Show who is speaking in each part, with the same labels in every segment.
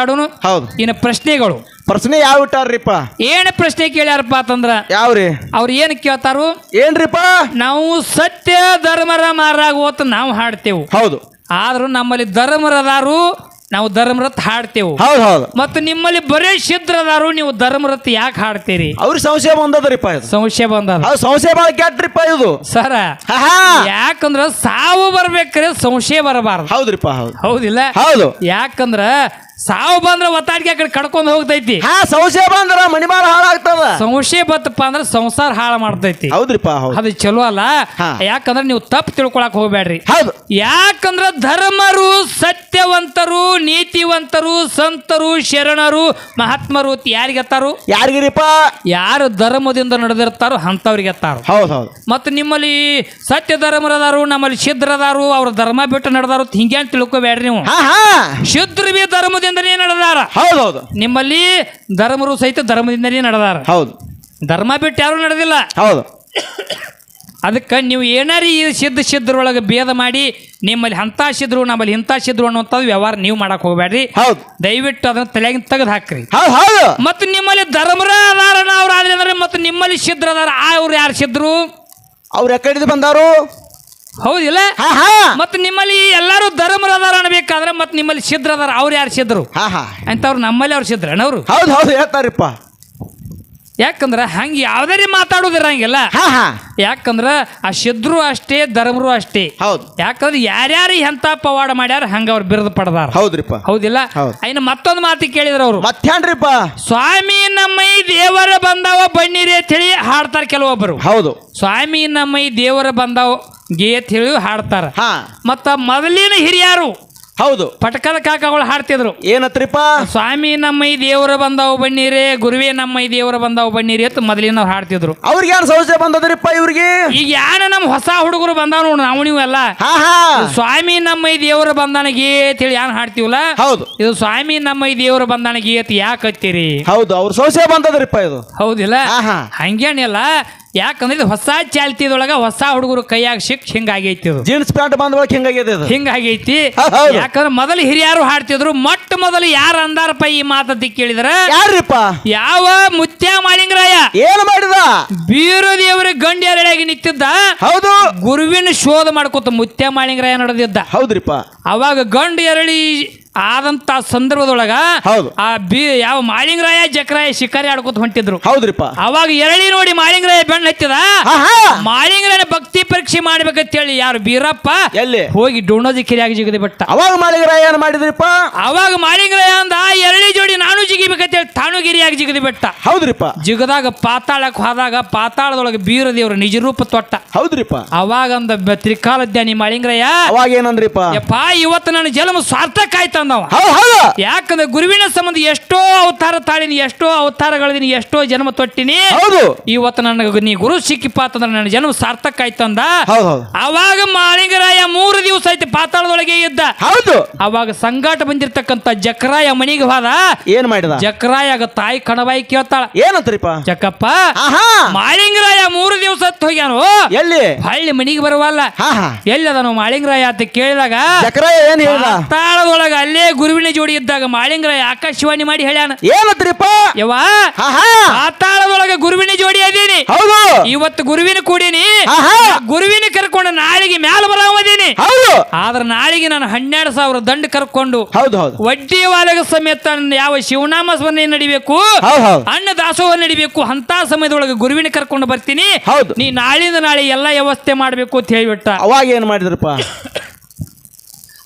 Speaker 1: ಮಾತಾಡೋನು?
Speaker 2: ಹೌದು.
Speaker 1: ಇನ್ನು ಪ್ರಶ್ನೆಗಳು.
Speaker 2: ಪ್ರಶ್ನೆ ಯಾವ ಇಟ್ಟಾರ್ರಿಪ್ಪ
Speaker 1: ಏನು ಪ್ರಶ್ನೆ ಕೇಳ್ಯಾರಪ್ಪ ಅಂತಂದ್ರ?
Speaker 2: ಯಾವ್ರಿ?
Speaker 1: ಅವ್ರು ಏನು ಕೇಳ್ತಾರು?
Speaker 2: ಏನ್ರಿಪ್ಪ?
Speaker 1: ನಾವು ಸತ್ಯ ಧರ್ಮರ ಮಾರಾಗೋತ ನಾವು ಹಾಡ್ತೇವು.
Speaker 2: ಹೌದು.
Speaker 1: ಆದ್ರೂ ನಮ್ಮಲ್ಲಿ ಧರ್ಮರದಾರು ನಾವು ಧರ್ಮರತ್ ಹಾಡ್ತೇವೆ.
Speaker 2: ಹೌದು ಹೌದು.
Speaker 1: ಮತ್ತು ನಿಮ್ಮಲ್ಲಿ ಬರೇ ಶಿದ್ರದಾರು ನೀವು ಧರ್ಮರತ್ ಯಾಕೆ ಹಾಡ್ತೀರಿ?
Speaker 2: ಅವ್ರಿಗೆ ಸಂಶಯ ಬಂದದ್ರಿಪ್ಪ ಇದು.
Speaker 1: ಸಂಶಯ ಬಂದದ.
Speaker 2: ಅದು ಸಂಶಯ ಬಾಳ ಕೆಟ್ರಿಪ್ಪ ಇದು.
Speaker 1: ಸರ
Speaker 2: ಹಾ.
Speaker 1: ಯಾಕಂದ್ರ ಸಾವು ಬರ್ಬೇಕ್ರೆ ಸಂಶಯ ಬರಬಾರ್ದು.
Speaker 2: ಹೌದ್ರಿಪ್ಪ ಹೌದು.
Speaker 1: ಹೌದಿಲ್ಲ?
Speaker 2: ಹೌದು.
Speaker 1: ಯಾಕಂದ್ರ ಸಾವು ಬಂದ್ರ ಒತ್ತಾಡಿಗೆ ಆ ಕಡೆ ಕಡ್ಕೊಂಡ್ ಹೋಗ್ತೈತಿ.
Speaker 2: ಹಾ ಸಂಶಯ ಬಂದ್ರ ಮಣಿಮಾಲ ಹಾಳಾಗ್ತದ.
Speaker 1: ಸಂಶಯ ಬತ್ತಪ್ಪ ಅಂದ್ರೆ ಸಂಸಾರ ಹಾಳು ಮಾಡ್ತೈತಿ.
Speaker 2: ಹೌದ್ರಿಪ್ಪ ಹೌದು.
Speaker 1: ಅದು ಚಲೋ ಅಲ್ಲ?
Speaker 2: ಹಾ.
Speaker 1: ಯಾಕಂದ್ರ ನೀವು ತಪ್ಪು ತಿಳ್ಕೊಳಕ್ ಹೋಗ್ಬೇಡ್ರಿ
Speaker 2: ಹೌದು.
Speaker 1: ಯಾಕಂದ್ರ ಧರ್ಮರು ಸತ್ಯವಂತರು ನೀತಿವಂತರು ಸಂತರು ಶರಣರು ಮಹಾತ್ಮರು ಯಾರಿಗೆತ್ತಾರು
Speaker 2: ಯಾರಿಗಿರಿಪ್ಪ?
Speaker 1: ಯಾರು ಧರ್ಮದಿಂದ ನಡೆದಿರ್ತಾರೋ ಅಂಥವ್ರಿಗೆ ಎತ್ತಾರು
Speaker 2: ಹೌದು ಹೌದು.
Speaker 1: ಮತ್ತು ನಿಮ್ಮಲ್ಲಿ ಸತ್ಯ ಧರ್ಮರದಾರು ನಮ್ಮಲ್ಲಿ ಶುದ್ರದಾರು ಅವ್ರ ಧರ್ಮ ಬಿಟ್ಟು ನಡೆದಾರು ಹಿಂಗೆ ಅಂತ ತಿಳ್ಕೊಬೇಡ್ರಿ ನೀವು.
Speaker 2: ಹಾ ಹಾ.
Speaker 1: ಶುದ್ರ ಬಿ ಧರ್ಮದಿಂದನೇ ನಡೆದಾರ.
Speaker 2: ಹೌದು ಹೌದು.
Speaker 1: ನಿಮ್ಮಲ್ಲಿ ಧರ್ಮರು ಸಹಿತ ಧರ್ಮದಿಂದನೇ ನಡೆದಾರ.
Speaker 2: ಹೌದು.
Speaker 1: ಧರ್ಮ ಬಿಟ್ಟು ಯಾರು ನಡೆದಿಲ್ಲ.
Speaker 2: ಹೌದು.
Speaker 1: ಅದಕ್ಕೆ ನೀವು ಏನಾರೀ ಈ ಸಿದ್ಧ ಸಿದ್ಧರೊಳಗೆ ಭೇದ ಮಾಡಿ ನಿಮ್ಮಲ್ಲಿ ಅಂಥ ಸಿದ್ರು ನಮ್ಮಲ್ಲಿ ಇಂಥ ಸಿದ್ರು ಅನ್ನುವಂಥದ್ದು ವ್ಯವಹಾರ ನೀವು ಮಾಡಕ್ಕೆ ಹೋಗ್ಬೇಡ್ರಿ.
Speaker 2: ಹೌದು.
Speaker 1: ದಯವಿಟ್ಟು ಅದನ್ನ ತಲೆಗೆ ತೆಗೆದು ಹಾಕ್ರಿ.
Speaker 2: ಹೌದು ಹೌದು.
Speaker 1: ಮತ್ತು ನಿಮ್ಮಲ್ಲಿ ಧರ್ಮರ ಅದಾರಣ ಅವ್ರು ಆದ್ರೆ ಅಂದ್ರೆ ಮತ್ತು ನಿಮ್ಮಲ್ಲಿ ಸಿದ್ರ ಅದಾರ ಆ ಅವ್ರು ಯಾರು ಸಿದ್ರು
Speaker 2: ಅವ್ರು ಎಕಡಿದು ಬಂದಾರು
Speaker 1: ಹೌದಿಲ್ಲ? ಮತ್ತು ನಿಮ್ಮಲ್ಲಿ ಎಲ್ಲರೂ ಧರ್ಮರ ಅದಾರ ಅನ್ಬೇಕಾದ್ರೆ ಮತ್ತು ನಿಮ್ಮಲ್ಲಿ ಸಿದ್ರ ಅದಾರ ಅವ್ರು ಯಾರು ಸಿದ್ರು ಅಂತವ್ರು ನಮ್ಮಲ್ಲಿ ಅವ್ರು ಸಿದ್ರಣ್ಣವ್ರು
Speaker 2: ಹೌದು ಹೌದು ಹೇಳ್ತಾರಿಪ್ಪ.
Speaker 1: ಯಾಕಂದ್ರೆ ಹಂಗೆ ಯಾವ್ದಾರಿ ಮಾತಾಡೋದಿರಂಗಿಲ್ಲ
Speaker 2: ಹಾ ಹಾ.
Speaker 1: ಯಾಕಂದ್ರೆ ಆ ಶದ್ರು ಅಷ್ಟೇ ಧರ್ಮರು ಅಷ್ಟೇ.
Speaker 2: ಹೌದು.
Speaker 1: ಯಾಕಂದ್ರೆ ಯಾರ್ಯಾರು ಎಂತ ಪವಾಡ ಮಾಡ್ಯಾರ ಹಂಗ ಅವ್ರು ಬಿರುದು ಪಡೆದಾರ.
Speaker 2: ಹೌದ್ರಿಪ್ಪ.
Speaker 1: ಹೌದಿಲ್ಲ?
Speaker 2: ಹೌದು.
Speaker 1: ಇನ್ನು ಮತ್ತೊಂದು ಮಾತು ಕೇಳಿದ್ರು ಅವರು.
Speaker 2: ಮತ್ತೇನ್ರಿಪ್ಪ
Speaker 1: ಸ್ವಾಮಿ ನಮ್ಮೈ ದೇವರ ಬಂದಾವ ಬನ್ನಿರಿ ಅಂತ ಹೇಳಿ ಹಾಡ್ತಾರ ಕೆಲವೊಬ್ಬರು.
Speaker 2: ಹೌದು.
Speaker 1: ಸ್ವಾಮಿ ನಮ್ಮೈ ದೇವರ ಬಂದಾವ ಗೇ ಅಂತ ಹೇಳಿ ಹಾಡ್ತಾರ.
Speaker 2: ಹಾ.
Speaker 1: ಮತ್ತ ಮೊದಲಿನ ಹಿರಿಯರು
Speaker 2: ಹೌದು.
Speaker 1: ಪಟಕದ ಕಾಕಗಳು ಹಾಡ್ತಿದ್ರು.
Speaker 2: ಏನತ್ರಿಪ್ಪ?
Speaker 1: ಸ್ವಾಮಿ ನಮ್ಮೈ ದೇವರ ಬಂದಾವ ಬಣ್ಣೀರಿ ಗುರುವೇ ನಮ್ಮೈ ದೇವರ ಬಂದಾವ ಬಣ್ಣೀರಿ ಅಂತ ಮೊದಲಿನವ್ರು ಹಾಡ್ತಿದ್ರು.
Speaker 2: ಅವ್ರಿಗೆ ಯಾರು ಸಮಸ್ಯೆ ಬಂದದ್ರಿಪ್ಪ ಇವ್ರಿಗೆ?
Speaker 1: ಈಗ ಯಾರ ನಮ್ಮ ಹೊಸ ಹುಡುಗರು ಬಂದಾವ ನೋಡು ನಾವು ನೀವು ಎಲ್ಲ.
Speaker 2: ಹಾ ಹಾ.
Speaker 1: ಸ್ವಾಮಿ ನಮ್ಮ ಈ ದೇವರ ಬಂದಾನಗಿ ಅಂತ ಹೇಳಿ ಯಾನ್ ಹಾಡ್ತೀವಲ್ಲ?
Speaker 2: ಹೌದು.
Speaker 1: ಇದು ಸ್ವಾಮಿ ನಮ್ಮ ಈ ದೇವರ ಬಂದನಿಗೆ ಅಂತ ಯಾಕೆ ಹತ್ತೀರಿ
Speaker 2: ಹೌದು ಅವ್ರ ಸಂಸೆ ಬಂದದ್ರಿಪ್ಪ ಇದು.
Speaker 1: ಹೌದಿಲ್ಲ?
Speaker 2: ಹಾ, ಹಾ.
Speaker 1: ಹಂಗೇನಿಲ್ಲ. ಯಾಕಂದ್ರೆ ಇದು ಹೊಸ ಚಾಲ್ತಿದೊಳಗ ಹೊಸ ಹುಡುಗರು ಕೈಯಾಗ ಸಿಕ್ ಹಿಂಗಾಗೈತಿ ಇದು.
Speaker 2: ಜೀನ್ಸ್ ಪ್ಯಾಂಟ್ ಬಂದ ಒಳಗೆ ಹಿಂಗಾಗಿದೆ ಇದು.
Speaker 1: ಹಿಂಗಾಗೈತಿ.
Speaker 2: ಹೌದು.
Speaker 1: ಯಾಕಂದ್ರೆ ಮೊದಲು ಹಿರಿಯರು ಹಾಡ್ತಿದ್ರು ಮೊಟ್ಟ ಮೊದಲು ಯಾರು ಅಂದಾರಪ್ಪ ಈ ಮಾತಂತ ಕೇಳಿದ್ರ?
Speaker 2: ಯಾರ್ರಿಪ್ಪ?
Speaker 1: ಯಾವ ಮುತ್ಯ ಮಾಲಿಂಗರಾಯ
Speaker 2: ಏನ್ ಮಾಡಿದ?
Speaker 1: ಬೀರ ದೇವರ ಗಂಡ್ಯಾರಳಾಗಿ ನಿಂತಿದ್ದ.
Speaker 2: ಹೌದು.
Speaker 1: ಗುರುವಿನ ಶೋಧ ಮಾಡ್ಕೊತ ಮುತ್ಯ ಮಾಲಿಂಗರಾಯ ನಡೆದಿದ್ದ.
Speaker 2: ಹೌದ್ರಿಪ್ಪ.
Speaker 1: ಅವಾಗ ಗಂಡು ಎರಳಿ ಆದಂತ ಸಂದರ್ಭದೊಳಗ
Speaker 2: ಹೌದು.
Speaker 1: ಆ ಬಿ ಯಾವ ಮಾಳಿಂಗರಾಯ ಜಕ್ರಾಯ ಶಿಕಾರಿ ಆಡ್ಕೊತ ಹೊಂಟಿದ್ರು.
Speaker 2: ಹೌದ್ರಿಪ್ಪ.
Speaker 1: ಅವಾಗ ಎರಳಿ ನೋಡಿ ಮಾಳಿಂಗರಾಯ ಬೆಣ್ಣ ಹತ್ತಿದ ಮಾಳಿಂಗರಾಯ ಭಕ್ತಿ ಪರೀಕ್ಷೆ ಮಾಡ್ಬೇಕಂತ ಹೇಳಿ ಯಾರು ಬೀರಪ್ಪ?
Speaker 2: ಎಲ್ಲಿ?
Speaker 1: ಹೋಗಿ ಡೋಣೋಜಿ ಕಿರಿಯಾಗಿ ಜಿಗದಿ ಬಿಟ್ಟ.
Speaker 2: ಅವಾಗ ಮಾಳಿಂಗರಾಯ ಏನ್ ಮಾಡಿದ್ರಿಪ್ಪ?
Speaker 1: ಅವಾಗ ಮಾಳಿಂಗರಾಯ ಅಂದ ಎರಳಿ ಜೋಡಿ ನಾನು ಜಿಗಿಬೇಕಂತ ಹೇಳಿ ತಾನು ಗಿರಿಯಾಗಿ ಜಿಗದಿ ಬಿಟ್ಟ.
Speaker 2: ಹೌದ್ರಿಪ್ಪ.
Speaker 1: ಜಿಗದಾಗ ಪಾತಾಳಕ್ಕೆ ಹೋದಾಗ ಪಾತಾಳದೊಳಗೆ ಬೀರ ದೇವರು ನಿಜ ರೂಪ ತೊಟ್ಟ.
Speaker 2: ಹೌದ್ರಿಪ್ಪ.
Speaker 1: ಅವಾಗ ಅಂದ ತ್ರಿಕಾಲ ಜ್ಞಾನಿ ಮಾಳಿಂಗರಾಯ?
Speaker 2: ಅವಾಗ ಏನಂದ್ರಿಪ್ಪ?
Speaker 1: ಯಪ್ಪ ಇವತ್ತು ನನ್ನ ಜನ್ಮ ಸಾರ್ಥಕ ಆಯ್ತಂದವ
Speaker 2: ಹೌದು ಹೌದು.
Speaker 1: ಯಾಕಂದ್ರೆ ಗುರುವಿನ ಸಂಬಂಧ ಎಷ್ಟೋ ಅವತಾರ ತಾಳಿನಿ ಎಷ್ಟೋ ಅವತಾರಗಳಿದೀನಿ ಎಷ್ಟೋ ಜನ್ಮ ತೊಟ್ಟಿನಿ.
Speaker 2: ಹೌದು.
Speaker 1: ಇವತ್ತು ನನಗೆ ನೀ ಗುರು ಸಿಕ್ಕಿಪ್ಪ ಅಂತಂದ್ರೆ ನನ್ನ ಜನ್ಮ ಸಾರ್ಥಕ ಆಯ್ತು ಅಂದ
Speaker 2: ಹೌದು ಹೌದು.
Speaker 1: ಅವಾಗ ಮಾಳಿಂಗರಾಯ ಮೂರು ದಿವಸ ಐತಿ ಪಾತಾಳದೊಳಗೆ ಇದ್ದ.
Speaker 2: ಹೌದು.
Speaker 1: ಅವಾಗ ಸಂಗಾಟ ಬಂದಿರತಕ್ಕಂತ ಜಕ್ರಾಯ ಮನಿಗೆ ಹೋದ.
Speaker 2: ಏನ್ ಮಾಡಿದ?
Speaker 1: ಜಕ್ರಾಯಾಗ ತಾಯಿ ಕಣಬಾಯಿ ಕೇಳ್ತಾಳ.
Speaker 2: ಏನಂತ್ರಿಪ್ಪ?
Speaker 1: ಚಕ್ಕಪ್ಪ
Speaker 2: ಆಹಾ.
Speaker 1: ಮಾಳಿಂಗರಾಯ ಮೂರು ದಿವಸ ಹೊತ್ತು ಹೋಗ್ಯಾನು?
Speaker 2: ಎಲ್ಲಿ?
Speaker 1: ಹಳ್ಳಿ ಮನಿಗೆ ಬರುವಲ್ಲ.
Speaker 2: ಎಲ್ಲಿ ಹಾ
Speaker 1: ಎಲ್ಲದನು ಮಾಳಿಂಗರಾಯ ಅಂತ ಕೇಳಿದಾಗ
Speaker 2: ಜಕ್ರಾಯ ಏನ್ ಹೇಳ್ದ?
Speaker 1: ಪಾತಾಳದೊಳಗ ಅಲ್ಲೇ ಗುರುವಿನ ಜೋಡಿ ಇದ್ದಾಗ ಮಾಳಿಂಗರಾಯ ಆಕಾಶವಾಣಿ ಮಾಡಿ ಹೇಳ್ಯಾನ?
Speaker 2: ಏನತ್ರಿಪ್ಪ
Speaker 1: ಯವ್ವ ಪಾತಾಳದೊಳಗ ಗುರುವಿನ ಜೋಡಿ ಅದೀನಿ.
Speaker 2: ಹೌದು.
Speaker 1: ಇವತ್ತು ಗುರುವಿನ ಕೂಡಿನಿ. ಗುರುವಿನ ಕರ್ಕೊಂಡು ನಾಳಿಗೆ ಮ್ಯಾಲ ಬರಾಮದೀನಿ
Speaker 2: ಹೌದು.
Speaker 1: ಆದ್ರ ನಾಳಿಗೆ ನಾನು ಹನ್ನೆರಡು ಸಾವಿರ ದಂಡ ಕರ್ಕೊಂಡು
Speaker 2: ಹೌದು ಹೌದು.
Speaker 1: ವಡ್ಡಿ ವಾಲಗ ಸಮೇತ ಯಾವ ಶಿವನಾಮ ಸ್ಮರಣೆ ನಡಿಬೇಕು ಅಣ್ಣ ದಾಸೋಹ ನಡಿಬೇಕು ಅಂತ ಸಮಯದೊಳಗೆ ಗುರುವಿನ ಕರ್ಕೊಂಡು ಬರ್ತೀನಿ.
Speaker 2: ಹೌದು.
Speaker 1: ನೀ ನಾಳಿಂದ ನಾಳೆ ಎಲ್ಲಾ ವ್ಯವಸ್ಥೆ ಮಾಡಬೇಕು ಅಂತ ಹೇಳಿಬಿಟ್ಟ.
Speaker 2: ಅವಾಗ ಏನ್ ಮಾಡಿದ್ರಪ್ಪ?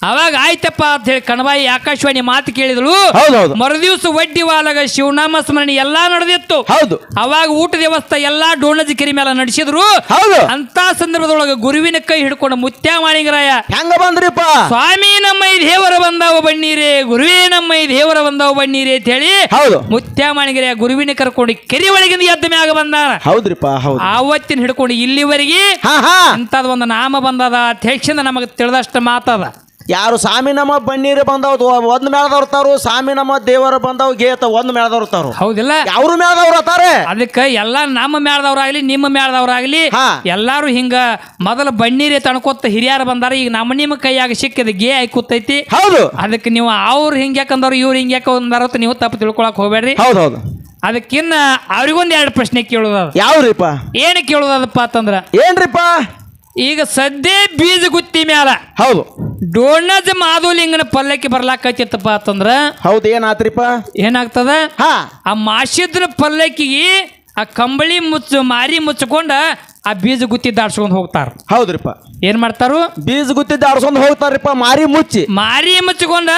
Speaker 1: ಅವಾಗ ಆಯ್ತಪ್ಪ ಅಂತ ಹೇಳಿ ಕಣಬಾಯಿ ಆಕಾಶವಾಣಿ ಮಾತು ಕೇಳಿದಳು.
Speaker 2: ಹೌದು
Speaker 1: ಮರುದಿವ್ಸ ವಡ್ಡಿ ವಾಲಗ ಶಿವನಾಮ ಸ್ಮರಣೆ ಎಲ್ಲಾ ನಡೆದಿತ್ತು.
Speaker 2: ಹೌದು.
Speaker 1: ಅವಾಗ ಊಟದ ವ್ಯವಸ್ಥೆ ಎಲ್ಲಾ ಡೋಣಜಿ ಕೆರೆ ಮೇಲೆ ನಡೆಸಿದ್ರು.
Speaker 2: ಹೌದು.
Speaker 1: ಅಂತ ಸಂದರ್ಭದೊಳಗೆ ಗುರುವಿನ ಕೈ ಹಿಡ್ಕೊಂಡು ಮುತ್ಯ ಮಾಣಿಗರಾಯ
Speaker 2: ಹೆಂಗ ಬಂದ್ರಿಪ್ಪ?
Speaker 1: ಸ್ವಾಮಿ ನಮ್ಮ ದೇವರ ಬಂದಾವ ಬಣ್ಣೀರಿ ಗುರುವೇ ನಮ್ಮ ದೇವರ ಬಂದಾವ ಬಣ್ಣೀರಿ ಅಂತ ಹೇಳಿ
Speaker 2: ಹೌದು.
Speaker 1: ಮುತ್ಯ ಮಾಳಿಂಗರಾಯ ಗುರುವಿನ ಕರ್ಕೊಂಡು ಕೆರಿ ಒಳಗಿಂದ ಎದ್ದ ಮ್ಯಾಗ ಬಂದಾರ.
Speaker 2: ಹೌದ್ರಿಪ್ಪ ಹೌದು.
Speaker 1: ಆವತ್ತಿನ ಹಿಡ್ಕೊಂಡು ಇಲ್ಲಿವರೆಗೆ ಅಂತದ ಒಂದು ನಾಮ ಬಂದದ. ಅಧ್ಯಕ್ಷ ನಮಗೆ ತಿಳಿದಷ್ಟು ಮಾತದ.
Speaker 2: ಯಾರು ಸಾಮಿ ನಮ್ಮ ಬಣ್ಣೀರು ಬಂದವ್ ಒಂದ್ ಮೇಳದವ್ರು ತಾರು ಸಾಮಿ ನಮ್ಮ ದೇವರ ಬಂದವ್ ಗೇತ ಒಂದ್ ಮೇಳದವ್ರು ತಾರು
Speaker 1: ಹೌದಿಲ್ಲ?
Speaker 2: ಯಾರು ಮೇಳದವ್ರು ಅತಾರೆ
Speaker 1: ಅದಕ್ಕೆ ಎಲ್ಲಾ ನಮ್ಮ ಮೇಳದವ್ರಾಗ್ಲಿ ನಿಮ್ಮ ಮೇಳದವ್ರಾಗ್ಲಿ
Speaker 2: ಹಾ.
Speaker 1: ಎಲ್ಲಾರು ಹಿಂಗ ಮೊದಲ ಬಣ್ಣೀರಿ ತಣ್ಕೊತ್ತ ಹಿರಿಯರು ಬಂದಾರ ಈಗ ನಮ್ಮ ನಿಮ್ಮ ಕೈಯಾಗ ಸಿಕ್ಕಿದ ಗೇ ಆಗಿ ಕೂತೈತಿ.
Speaker 2: ಹೌದು.
Speaker 1: ಅದಕ್ಕೆ ನೀವು ಅವ್ರು ಹಿಂಗ್ಯಾಕಂದವ್ರು ಇವ್ರು ಹಿಂಗ್ಯಾಕ ಅಂದಾರ ಅಂತ ನೀವು ತಪ್ಪು ತಿಳ್ಕೊಳಕ್ ಹೋಗ್ಬೇಡ್ರಿ.
Speaker 2: ಹೌದು ಹೌದು.
Speaker 1: ಅದಕ್ಕಿನ್ನ ಅವ್ರಿಗೊಂದ್ ಎರಡ್ ಪ್ರಶ್ನೆ ಕೇಳೋದದ.
Speaker 2: ಯಾವ್ರಿಪ್ಪ
Speaker 1: ಏನು ಕೇಳೋದಪ್ಪ ಅಂತಂದ್ರ
Speaker 2: ಏನ್ರಿಪ್ಪ?
Speaker 1: ಈಗ ಸದ್ಯ ಬೀಜ ಮ್ಯಾಲ
Speaker 2: ಹೌದು.
Speaker 1: ಡೋಣದ ಮಾಧುಲಿಂಗನ ಪಲ್ಲಕ್ಕಿ ಬರ್ಲಾಕತ್ತಿತ್ತಪ್ಪ ಅಂತಂದ್ರ
Speaker 2: ಹೌದು ಏನಾತ್ರಿಪ್ಪ?
Speaker 1: ಏನಾಗ್ತದ?
Speaker 2: ಹಾ.
Speaker 1: ಆ ಮಾಸಿದ್ರ ಪಲ್ಲಕ್ಕಿಗೆ ಆ ಕಂಬಳಿ ಮುಚ್ಚು ಮಾರಿ ಮುಚ್ಚಕೊಂಡ ಆ ಬೀಜ ಗುತ್ತಿ ದಾಡ್ಸ್ಕೊಂಡು ಹೋಗ್ತಾರ.
Speaker 2: ಹೌದ್ರಿಪ್ಪ.
Speaker 1: ಏನ್ ಮಾಡ್ತಾರು?
Speaker 2: ಬೀಜ ಗುತ್ತಿ ಆಡ್ಸ್ಕೊಂಡ್ ಹೋಗ್ತಾರ್ರಿಪ್ಪ ಮಾರಿ ಮುಚ್ಚಿ.
Speaker 1: ಮಾರಿ ಮುಚ್ಚಿಕೊಂಡ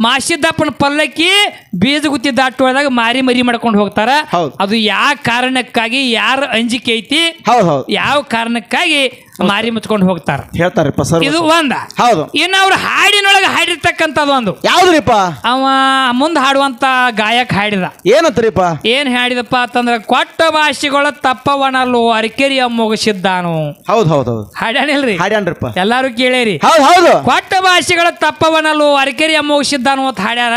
Speaker 1: ಮಾಸಿದ್ದಪ್ಪನ ಪಲ್ಲಕ್ಕಿ ಬೀಜ ಗುತ್ತಿ ದಾಟುವಾಗ ಮಾರಿ ಮರಿ ಮಾಡ್ಕೊಂಡು ಹೋಗ್ತಾರ.
Speaker 2: ಹೌದು.
Speaker 1: ಅದು ಯಾವ ಕಾರಣಕ್ಕಾಗಿ ಯಾರ ಅಂಜಿಕೆ ಐತಿ?
Speaker 2: ಹೌದು ಹೌದು.
Speaker 1: ಯಾವ ಕಾರಣಕ್ಕಾಗಿ ಮಾರಿ ಮುಚ್ಕೊಂಡು ಹೋಗ್ತಾರ.
Speaker 2: ಹೇಳ್ತಾರಪ್ಪ ಸರ್
Speaker 1: ಇದು ಒಂದ.
Speaker 2: ಹೌದು.
Speaker 1: ಇನ್ನು ಅವ್ರ ಹಾಡಿನೊಳಗೆ ಹಾಡಿರ್ತಕ್ಕಂಥದ್ದು ಒಂದು.
Speaker 2: ಯಾವ್ದ್ರಿಪ್ಪ?
Speaker 1: ಅವ ಮುಂದೆ ಹಾಡುವಂತ ಗಾಯಕ ಹಾಡಿದ.
Speaker 2: ಏನತ್ರಿಪ್ಪ?
Speaker 1: ಏನ್ ಹಾಡಿದಪ್ಪ ಅಂತಂದ್ರೆ ಕೊಟ್ಟ ಭಾಷೆಗಳ ತಪ್ಪವನಲ್ಲು ಅರಿಕೆರಿಯ ಮುಗಿಸಿದ್ದಾನು
Speaker 2: ಹೌದು ಹೌದು ಹೌದು.
Speaker 1: ಹಾಡ್ಯಾನಿಲ್ರಿ?
Speaker 2: ಹಾಡ್ಯಾನ್ರಿಪ್ಪ.
Speaker 1: ಎಲ್ಲಾರು ಕೇಳೇರಿ.
Speaker 2: ಹೌದು ಹೌದು.
Speaker 1: ಕೊಟ್ಟ ಭಾಷೆಗಳ ತಪ್ಪವನಲ್ಲು ಅರಿಕೆರಿಯ ಮುಗಿಸಿದ್ದಾನು ಅಂತ ಹಾಡ್ಯಾರ.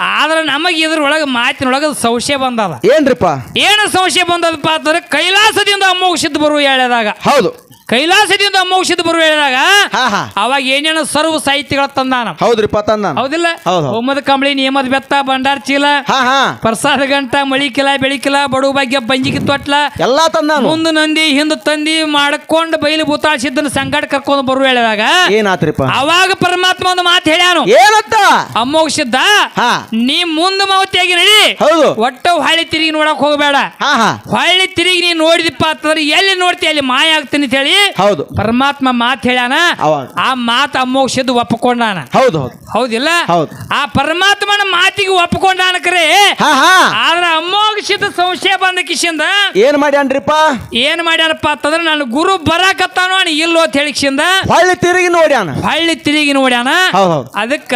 Speaker 1: ಆದ್ರೆ ನಮಗೆ ಇದ್ರೊಳಗೆ ಮಾತಿನೊಳಗೆ ಸಂಶಯ ಬಂದದ.
Speaker 2: ಏನ್ರಿಪ್ಪ?
Speaker 1: ಏನು ಸಂಶಯ ಬಂದದಪ್ಪ ಅಂತಂದ್ರೆ ಕೈಲಾಸದಿಂದ ಅಮೋಘಸಿದ್ದು ಬರು ಹೇಳಿದಾಗ
Speaker 2: ಹೌದು.
Speaker 1: ಕೈಲಾಸದಿಂದ ಮೋಕ್ಷದ ಬರುವ ಹೇಳಿದಾಗ
Speaker 2: ಹಾ ಹಾ.
Speaker 1: ಅವಾಗ ಏನೇನೋ ಸರ್ವ ಸಾಹಿತ್ಯಗಳ ತಂದಾನ.
Speaker 2: ಹೌದ್ರಿಪ್ಪ ತಂದ
Speaker 1: ಹೌದಿಲ್ಲ?
Speaker 2: ಹೌದು, ಹೌದು.
Speaker 1: ಒಮ್ಮದ ಕಂಬಳಿ ನಿಯಮದ ಬೆತ್ತ ಬಂಡಾರ ಚೀಲ
Speaker 2: ಹಾ ಹಾ.
Speaker 1: ಪ್ರಸಾದ ಗಂಟ ಮಳಿಕಿಲ ಬೆಳಿಕಿಲ ಬಡು ಭಾಗ್ಯ ಬಂಜಿಗೆ ತೊಟ್ಲ
Speaker 2: ಎಲ್ಲಾ ತಂದಾನು.
Speaker 1: ಮುಂದೆ ನಂದಿ ಹಿಂದೆ ತಂದಿ ಮಾಡ್ಕೊಂಡು ಬೈಲು ಭೂತಾಳಿಸಿದ್ದನ್ನ ಸಂಗಡ ಕರ್ಕೊಂಡು ಬರುವ ಹೇಳಿದಾಗ
Speaker 2: ಏನಾತ್ರಿಪ್ಪ?
Speaker 1: ಅವಾಗ ಪರಮಾತ್ಮ ಒಂದು ಮಾತು ಹೇಳ್ಯಾನು.
Speaker 2: ಏನಂತ
Speaker 1: ಅಮ್ಮೋಕ್ಷದ್ದ
Speaker 2: ಹಾ.
Speaker 1: ನೀ ಮುಂದೆ ಮಾವತಿಯಾಗಿ ನಡಿ.
Speaker 2: ಹೌದು.
Speaker 1: ಒಟ್ಟ ಹೊಳ್ಳಿ ತಿರುಗಿ ನೋಡಕ್ ಹೋಗಬೇಡ.
Speaker 2: ಹಾ ಹಾ.
Speaker 1: ಹೊಳ್ಳಿ ತಿರುಗಿ ನೀ ನೋಡಿದಪ್ಪ ಅಂತಂದ್ರೆ ಎಲ್ಲಿ ನೋಡ್ತಿ ಅಲ್ಲಿ ಮಾಯ ಆಗ್ತೀನಿ ಅಂತ ಹೇಳಿ
Speaker 2: ಹೌದು.
Speaker 1: ಪರಮಾತ್ಮ ಮಾತು ಹೇಳ್ಯಾನ
Speaker 2: ಅವಾಗ.
Speaker 1: ಆ ಮಾತು ಅಮೋಕ್ಷದ ಒಪ್ಪಿಕೊಂಡಾನ
Speaker 2: ಹೌದು ಹೌದು.
Speaker 1: ಹೌದಿಲ್ಲ?
Speaker 2: ಹೌದು.
Speaker 1: ಆ ಪರಮಾತ್ಮನ ಮಾತಿಗೆ ಒಪ್ಪಿಕೊಂಡಾನ ಕರೆ.
Speaker 2: ಹಾ ಹಾ.
Speaker 1: ಆದ್ರೆ ಅಮೋಘಸಿದ ಸಂಶಯ ಬಂದ ಕಿಶಿಂದ
Speaker 2: ಏನ್ ಮಾಡ್ಯಾನ್ರಿಪ್ಪ?
Speaker 1: ಏನ್ ಮಾಡ್ಯಾನಪ್ಪ ಅಂತಂದ್ರೆ ನನ್ನ ಗುರು ಬರಾಕತ್ತಾನೋ ಅಣ್ಣ ಇಲ್ಲೋ ಅಂತ ಹೇಳಿ ಕಿಶಿಂದ.
Speaker 2: ಹೊಳ್ಳಿ ತಿರುಗಿ ನೋಡ್ಯಾನ.
Speaker 1: ಹಳ್ಳಿ ತಿರುಗಿ ನೋಡ್ಯಾನ.
Speaker 2: ಹೌದು ಹೌದು.
Speaker 1: ಅದಕ್ಕ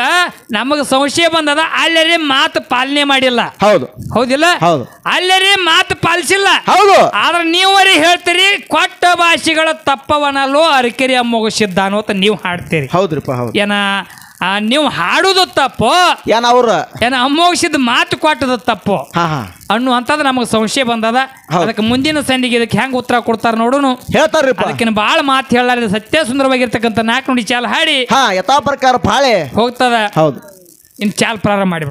Speaker 1: ನಮಗ ಸಂಶಯ ಬಂದದ ಅಲ್ಲರೇ ಮಾತು ಪಾಲನೆ ಮಾಡಿಲ್ಲ.
Speaker 2: ಹೌದು.
Speaker 1: ಹೌದಿಲ್ಲ?
Speaker 2: ಹೌದು.
Speaker 1: ಅಲ್ಲರೇ ಮಾತು ಪಾಲಿಸಿಲ್ಲ.
Speaker 2: ಹೌದು.
Speaker 1: ಆದ್ರೆ ನೀವರಿ ಹೇಳ್ತೀರಿ ಕೊಟ್ಟ ಭಾಷೆಗಳ ತಪ್ಪವನಲ್ಲೋ ಅರಿಕೆರಿ ಅಮ್ಮೋಗಿಸಿದ್ದಾನು ಅಂತ ನೀವು ಹಾಡ್ತೀರಿ.
Speaker 2: ಹೌದ್ರಿಪ್ಪ ಹೌದು.
Speaker 1: ಏನ ಆ, ನೀವು ಹಾಡುದು ತಪ್ಪು?
Speaker 2: ಏನ ಅವ್ರ?
Speaker 1: ಏನ ಅಮ್ಮೋಗಿಸಿದ ಮಾತು ಕೊಟ್ಟದ ತಪ್ಪು?
Speaker 2: ಹಾ ಹಾ.
Speaker 1: ಅನ್ನುವಂಥದ್ದು ನಮಗೆ ಸಂಶಯ ಬಂದದ.
Speaker 2: ಹೌದು.
Speaker 1: ಅದಕ್ಕೆ ಮುಂದಿನ ಸಂಡಿಗೆ ಇದಕ್ಕೆ ಹೆಂಗೆ ಉತ್ತರ ಕೊಡ್ತಾರ ನೋಡುನು.
Speaker 2: ಹೇಳ್ತಾರ್ರಿಪ್ಪ.
Speaker 1: ಅದಕ್ಕಿನ್ನ ಭಾಳ ಮಾತು ಹೇಳಾರ ಸತ್ಯ ಸುಂದರವಾಗಿರ್ತಕ್ಕಂಥ ನಾಲ್ಕು ನುಡಿ ಚಾಲ್ ಹಾಡಿ.
Speaker 2: ಹಾ ಯಥಾ ಪ್ರಕಾರ ಪಾಳೆ.
Speaker 1: ಹೋಗ್ತದ.
Speaker 2: ಹೌದು.
Speaker 1: ಇನ್ ಚಾಲ್ ಪ್ರಾರಂಭ ಮಾಡಿ